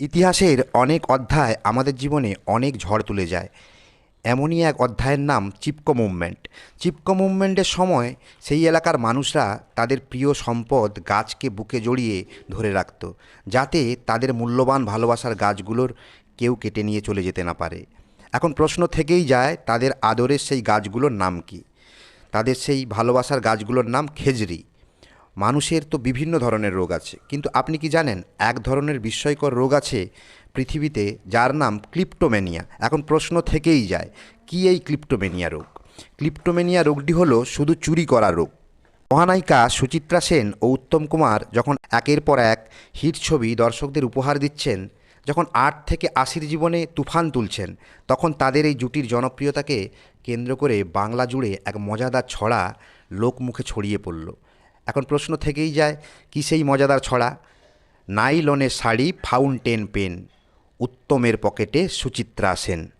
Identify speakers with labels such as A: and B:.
A: ইতিহাসের অনেক অধ্যায় আমাদের জীবনে অনেক ঝড় তুলে যায়। এমনই এক অধ্যায়ের নাম চিপকো মুভমেন্ট। চিপকো মুভমেন্টের সময় সেই এলাকার মানুষরা তাদের প্রিয় সম্পদ গাছকে বুকে জড়িয়ে ধরে রাখত, যাতে তাদের মূল্যবান ভালোবাসার গাছগুলোর কেউ কেটে নিয়ে চলে যেতে না পারে। এখন প্রশ্ন থেকেই যায়, তাদের আদরের সেই গাছগুলোর নাম কি? তাদের সেই ভালোবাসার গাছগুলোর নাম খেজরি। মানুষের তো বিভিন্ন ধরনের রোগ আছে। কিন্তু আপনি কি জানেন, এক ধরনের বিস্ময়কর রোগ আছে পৃথিবীতে যার নাম ক্লিপ্টোমেনিয়া এখন প্রশ্ন থেকেই যায়, কি এই ক্লিপ্টোমেনিয়া রোগ? ক্লিপ্টোমেনিয়া রোগটি হলো শুধু চুরি করা রোগ। মহানায়িকা সুচিত্রা সেন ও উত্তম কুমার যখন একের পর এক হিট ছবি দর্শকদের উপহার দিচ্ছেন, যখন আট থেকে আশির জীবনে তুফান তুলছেন, তখন তাদের এই জুটির জনপ্রিয়তাকে কেন্দ্র করে বাংলা জুড়ে এক মজাদার ছড়া লোকমুখে ছড়িয়ে পড়ল। এখন প্রশ্ন থেকেই যায়, কি সেই মজাদার ছড়া? নাইলনের শাড়ি, ফাউন্টেন পেন, উত্তমের পকেটে সুচিত্রা সেন।